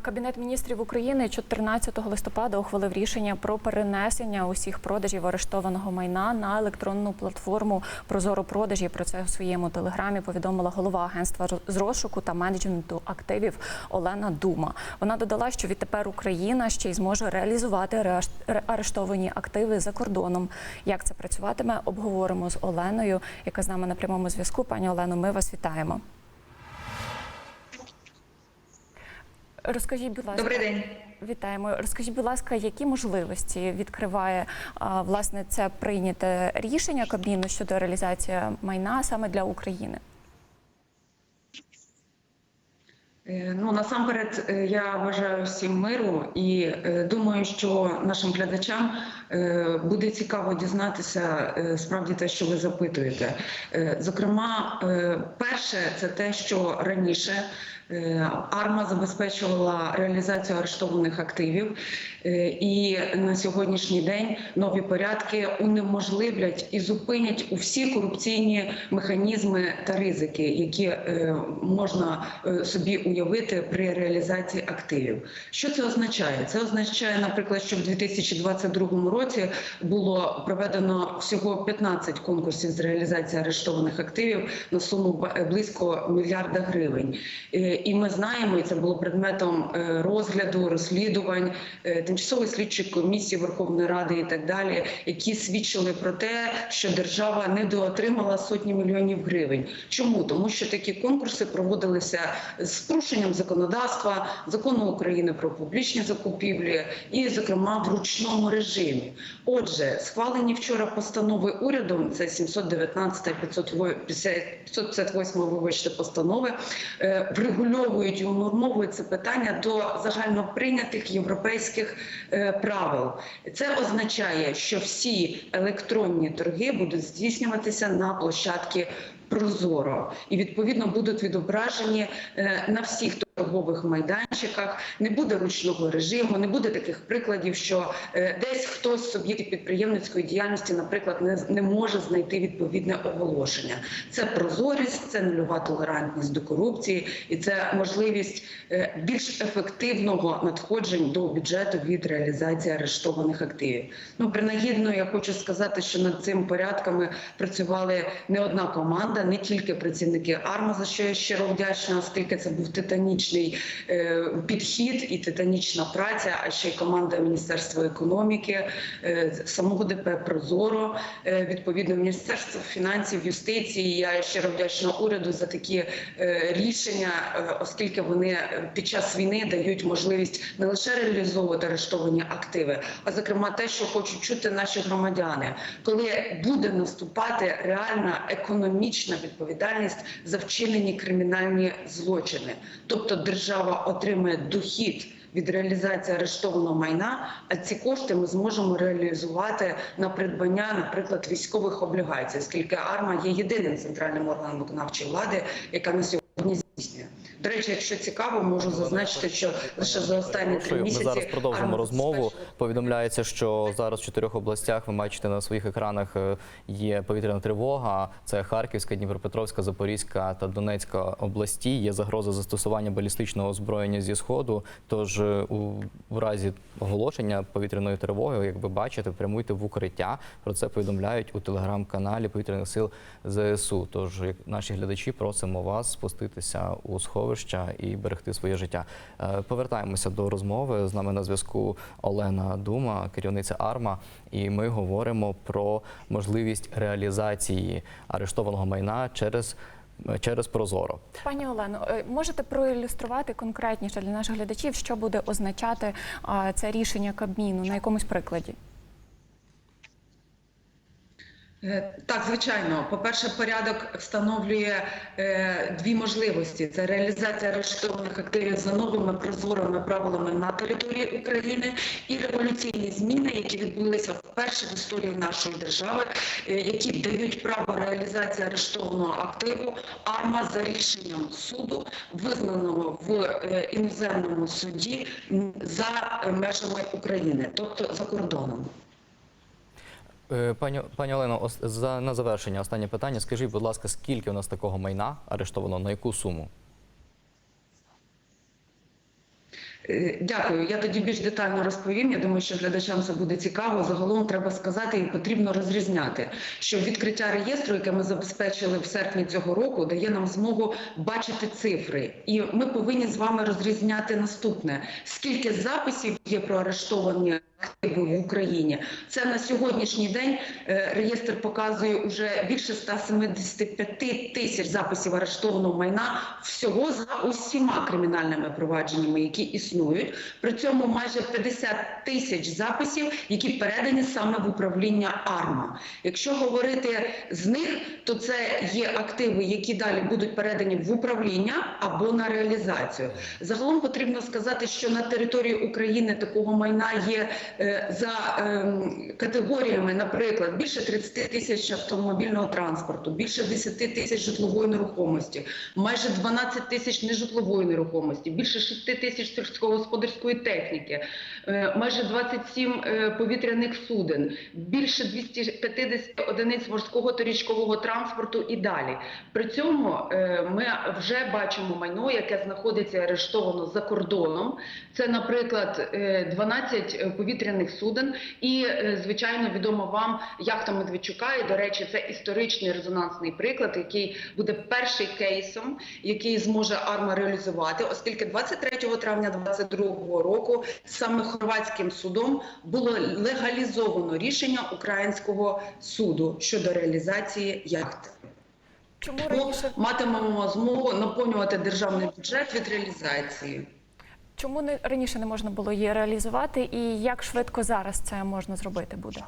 Кабінет міністрів України 14 листопада ухвалив рішення про перенесення усіх продажів арештованого майна на електронну платформу Прозоро продажі. Про це у своєму телеграмі повідомила голова агентства з розшуку та менеджменту активів Олена Дума. Вона додала, що відтепер Україна ще й зможе реалізувати арештовані активи за кордоном. Як це працюватиме, обговоримо з Оленою, яка з нами на прямому зв'язку. Пані Олено, ми вас вітаємо. Розкажіть, будь ласка, Добрий день. Вітаємо. Розкажіть, будь ласка, які можливості відкриває а, власне це прийняте рішення Кабміну щодо реалізації майна саме для України? Е, Ну насамперед е, я бажаю всім миру і е, думаю, що нашим глядачам буде цікаво дізнатися е, справді те, що ви запитуєте. Е, Зокрема, е, перше, це те, що раніше. е, Арма забезпечувала реалізацію арештованих активів, е, і на сьогоднішній день нові порядки унеможливлять і зупинять усі корупційні механізми та ризики, які е, можна е, собі уявити при реалізації активів. Що це означає? Це означає, наприклад, що в 2022 році було проведено всього 15 конкурсів з реалізації арештованих активів на суму близько мільярда гривень. Е, І ми знаємо, і це було предметом е, розгляду, розслідувань е, тимчасової слідчої комісії Верховної Ради і так далі, які свідчили про те, що держава недоотримала сотні мільйонів гривень. Чому? Тому що такі конкурси проводилися з порушенням законодавства, закону України про публічні закупівлі, і, зокрема, в ручному режимі. Отже, схвалені вчора постанови урядом, це 719 558 вибачте, постанови, е, врегульовують і унормовують це питання до загальноприйнятих європейських е, правил. Це означає, що всі електронні торги будуть здійснюватися на площадки Прозоро і відповідно будуть відображені е, на всіх торгових майданчиках. Не буде ручного режиму, не буде таких прикладів, що е, десь хтось з підприємницької діяльності, наприклад, не, не може знайти відповідне оголошення. Це прозорість, це нульова толерантність до корупції, і це можливість е, більш ефективного надходжень до бюджету від реалізації арештованих активів. Ну принагідно, я хочу сказати, що над цим порядками працювали не одна команда, не тільки працівники АРМА, за що я щиро вдячна, оскільки це був титанічний е, підхід і титанічна праця, а ще й команда Міністерства економіки, е, самого ДП Прозоро, е, відповідно Міністерство фінансів, юстиції. Я щиро вдячна уряду за такі рішення, оскільки вони під час війни дають можливість не лише реалізовувати арештовані активи, а зокрема те, що хочуть чути наші громадяни, коли буде наступати реальна економічна відповідальність за вчинені кримінальні злочини, тобто держава отримає дохід. Від реалізації арештованого майна, а ці кошти ми зможемо реалізувати на придбання, наприклад, військових облігацій, оскільки АРМА є єдиним центральним органом виконавчої влади, яка на сьогодні здійснює. До речі, якщо цікаво, можу зазначити, що лише за останні три місяці Ми зараз продовжимо розмову. Повідомляється, що зараз в чотирьох областях ви бачите на своїх екранах е, є повітряна тривога. Це Харківська, Дніпропетровська, Запорізька та Донецька області. Є загроза застосування балістичного озброєння зі сходу. Тож е, у разі оголошення повітряної тривоги, як ви бачите, прямуйте в укриття. Про це повідомляють у телеграм-каналі повітряних сил ЗСУ. Тож наші глядачі просимо вас спуститися у сховища і берегти своє життя. Е, Повертаємося до розмови. З нами на зв'язку Олена Дума, керівниця АРМА, і ми говоримо про можливість реалізації арештованого майна через, через Прозоро. Пані Олено, е, можете проілюструвати конкретніше для наших глядачів, що буде означати це рішення Кабміну на якомусь прикладі? Е, Так, звичайно. По-перше, порядок встановлює е, дві можливості: це реалізація арештованих активів за новими прозорими правилами на території України і революційні зміни, які відбулися вперше в історії нашої держави, е, які дають право реалізації арештованого активу АРМА за рішенням суду, визнаного в е, іноземному суді за межами України, тобто за кордоном. Е, Пані, пані Олено, за на завершення останнє питання. Скажіть, будь ласка, скільки у нас такого майна арештовано, на яку суму? Е, Дякую. Я тоді більш детально розповім. Я думаю, що глядачам це буде цікаво. Загалом треба сказати і потрібно розрізняти, що відкриття реєстру, яке ми забезпечили в серпні цього року, дає нам змогу бачити цифри. І ми повинні з вами розрізняти наступне: скільки записів є про арештовані в Україні. Це на сьогоднішній день е, реєстр показує уже більше 175 тисяч записів арештованого майна всього за усіма кримінальними провадженнями, які існують. При цьому майже 50 тисяч записів, які передані саме в управління АРМА. Якщо говорити з них, то це є активи, які далі будуть передані в управління або на реалізацію. Загалом потрібно сказати, що на території України такого майна є за ем, категоріями, наприклад, більше 30 тисяч автомобільного транспорту, більше 10 тисяч житлової нерухомості, майже 12 тисяч нежитлової нерухомості, більше 6 тисяч сільськогосподарської техніки, е, майже 27 е, повітряних суден, більше 250 одиниць морського та річкового транспорту і далі. При цьому е, ми вже бачимо майно, яке знаходиться арештовано за кордоном. Це, наприклад, е, 12 повітряних суден, і е, звичайно відомо вам яхта Медведчука. І до речі, це історичний резонансний приклад, який буде перший кейсом, який зможе АРМА реалізувати, оскільки 23 травня 2022 року саме хорватським судом було легалізовано рішення українського суду щодо реалізації яхти. Чому раніше матимемо змогу наповнювати державний бюджет від реалізації. Чому не раніше не можна було її реалізувати, і як швидко зараз це можна зробити буде?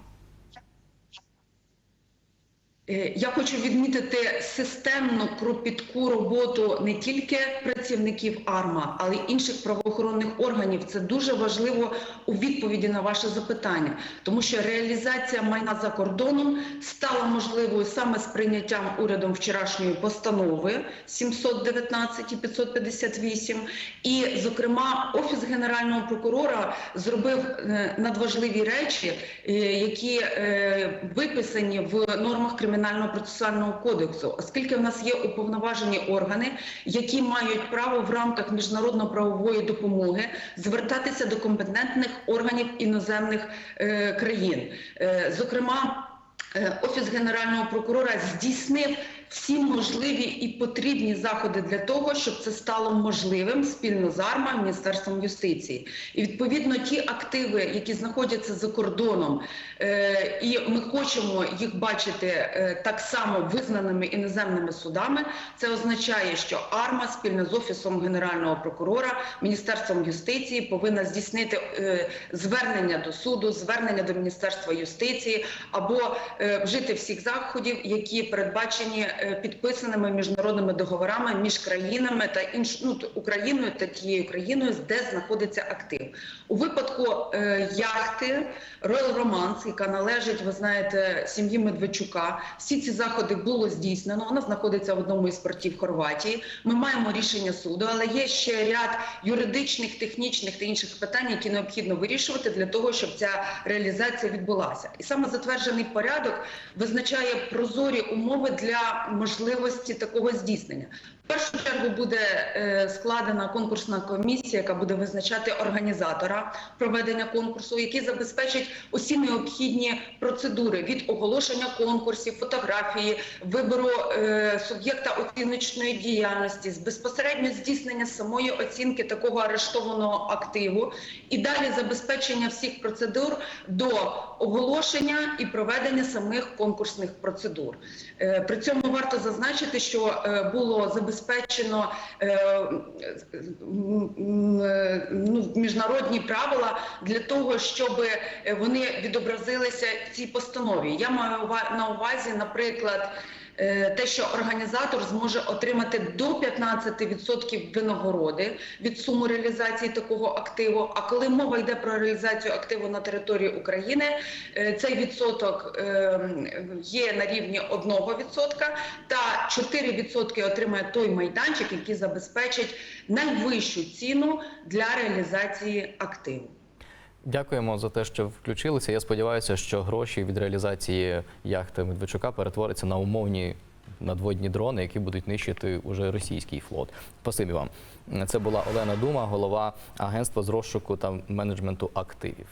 Е, Я хочу відмітити системну кропітку роботу не тільки працівників АРМА, але й інших правоохоронних органів. Це дуже важливо у відповіді на ваше запитання, тому що реалізація майна за кордоном стала можливою саме з прийняттям урядом вчорашньої постанови 719 і 558. І, зокрема, офіс генерального прокурора зробив е, надважливі речі, е, які виписані в нормах кримінального процесуального кодексу, оскільки в нас є уповноважені органи, які мають право в рамках міжнародно-правової допомоги звертатися до компетентних органів іноземних е, країн, Е, зокрема. Е, Офіс генерального прокурора здійснив всі можливі і потрібні заходи для того, щоб це стало можливим спільно з АРМА Міністерством юстиції. І відповідно ті активи, які знаходяться за кордоном, е, і ми хочемо їх бачити е, так само визнаними іноземними судами. Це означає, що АРМА спільно з офісом генерального прокурора, міністерством юстиції повинна здійснити е, звернення до суду, звернення до міністерства юстиції або вжити всіх заходів, які передбачені підписаними міжнародними договорами між країнами та інш... ну, Україною та тією країною, де знаходиться актив. У випадку е, яхти Royal Romance, яка належить, ви знаєте, сім'ї Медведчука, всі ці заходи було здійснено. Вона знаходиться в одному із портів Хорватії. Ми маємо рішення суду, але є ще ряд юридичних, технічних та інших питань, які необхідно вирішувати для того, щоб ця реалізація відбулася. І саме затверджений порядок визначає прозорі умови для можливості такого здійснення. В першу чергу буде е, складена конкурсна комісія, яка буде визначати організатора проведення конкурсу, який забезпечить усі необхідні процедури від оголошення конкурсів, фотографії, вибору е, суб'єкта оціночної діяльності, безпосередньо здійснення самої оцінки такого арештованого активу, і далі забезпечення всіх процедур до оголошення і проведення самих конкурсних процедур. Е, При цьому варто зазначити, що було забезпечено е, м, м, е, ну, міжнародні правила для того, щоб е, вони відобразилися в цій постанові. Я маю на увазі, наприклад. Е, Те, що організатор зможе отримати до 15% винагороди від суми реалізації такого активу. А коли мова йде про реалізацію активу на території України, е, цей відсоток е, є на рівні 1%, та 4% отримає той майданчик, який забезпечить найвищу ціну для реалізації активу. Дякуємо за те, що включилися. Я сподіваюся, що гроші від реалізації яхти Медведчука перетворяться на умовні надводні дрони, які будуть нищити уже російський флот. Спасибі вам. Це була Олена Дума, голова агентства з розшуку та менеджменту активів.